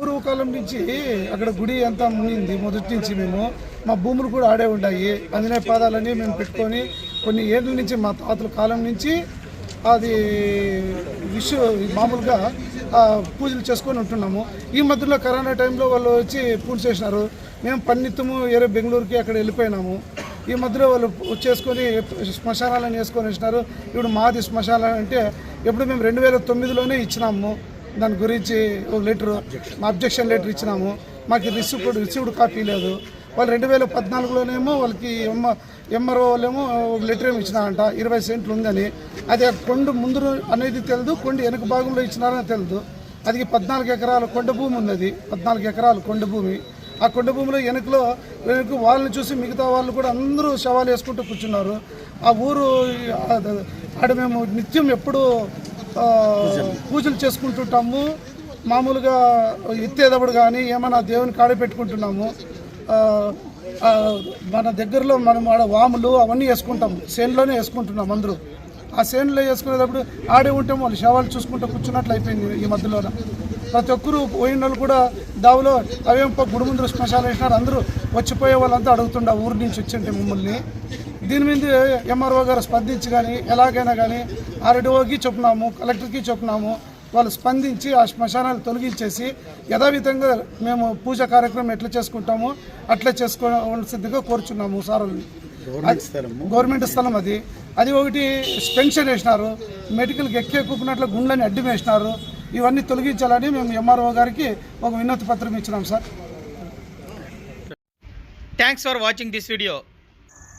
పూర్వకాలం నుంచి అక్కడ గుడి అంతా మునింది మొదటి నుంచి మేము మా భూములు కూడా ఆడే ఉండాయి. అందినే పాదాలని మేము పెట్టుకొని కొన్ని ఏళ్ళ నుంచి మా తాతల కాలం నుంచి అది విషు మామూలుగా పూజలు చేసుకొని ఉంటున్నాము. ఈ మధ్యలో కరోనా టైంలో వాళ్ళు వచ్చి పూజ చేసినారు. మేము పన్నిత్తము ఏరే బెంగళూరుకి అక్కడ వెళ్ళిపోయినాము. ఈ మధ్యలో వాళ్ళు చేసుకొని శ్మశానాలను వేసుకొని వచ్చినారు. ఇప్పుడు మాది శ్మశానాలు అంటే ఎప్పుడు మేము రెండు వేల తొమ్మిదిలోనే ఇచ్చినాము. దాని గురించి ఒక లెటర్ మా అబ్జెక్షన్ లెటర్ ఇచ్చినాము. మాకు రిసీవ్డ్ రిసీవ్డ్ కాపీ లేదు. వాళ్ళు రెండు వేల పద్నాలుగులోనేమో వాళ్ళకి ఎమ్మ ఎంఆర్ఓ వాళ్ళేమో ఒక లెటర్ ఏమి ఇచ్చినారంట. ఇరవై సెంట్లు ఉందని. అది ఆ కొండ ముందు అనేది తెలియదు కొండ వెనక భాగంలో ఇచ్చినారని తెలియదు అది పద్నాలుగు ఎకరాల కొండ భూమి ఉంది అది పద్నాలుగు ఎకరాల కొండ భూమి. ఆ కొండ భూమిలో వెనుకలో వెనుక వాళ్ళని చూసి మిగతా వాళ్ళు కూడా అందరూ శవాలు వేసుకుంటూ కూర్చున్నారు. ఆ ఊరు ఆడ మేము నిత్యం ఎప్పుడూ పూజలు చేసుకుంటుంటాము. మామూలుగా ఎత్తేదప్పుడు కానీ ఏమైనా దేవుని కాడ పెట్టుకుంటున్నాము. మన దగ్గరలో మనం ఆడ వాములు అవన్నీ వేసుకుంటాము. సేన్లోనే వేసుకుంటున్నాం అందరూ. ఆ సేన్లో వేసుకునేటప్పుడు ఆడే ఉంటాం వాళ్ళు శవాలు చూసుకుంటూ కూర్చున్నట్లు అయిపోయింది ఈ మధ్యలో ప్రతి ఒక్కరు పోయిన వాళ్ళు కూడా దావులో అవేం గుడి ముందు శ్మశాలు వేసినారు. అందరూ వచ్చిపోయే వాళ్ళంతా అడుగుతుండ ఊరి నుంచి వచ్చింటే మమ్మల్ని. దీని మీద ఎంఆర్ఓ గారు స్పందించి కానీ ఎలాగైనా కానీ ఆర్డీఓకి చెప్పినాము కలెక్టర్కి చెప్పినాము వాళ్ళు స్పందించి ఆ శ్మశానాలు తొలగించేసి యథావిధంగా మేము పూజ కార్యక్రమం ఎట్లా చేసుకుంటామో అట్లా చేసుకోవాల్సిందిగా కోరుచున్నాము సార్ గవర్నమెంట్ స్థలం అది. అది ఒకటి పెన్షన్ వేసినారు మెడికల్కి ఎక్కే కూపినట్లు గుండ్లని అడ్డం వేసినారు ఇవన్నీ తొలగించాలని మేము ఎంఆర్ఓ గారికి ఒక వినతి పత్రం ఇచ్చినాం sir. Thanks for watching this video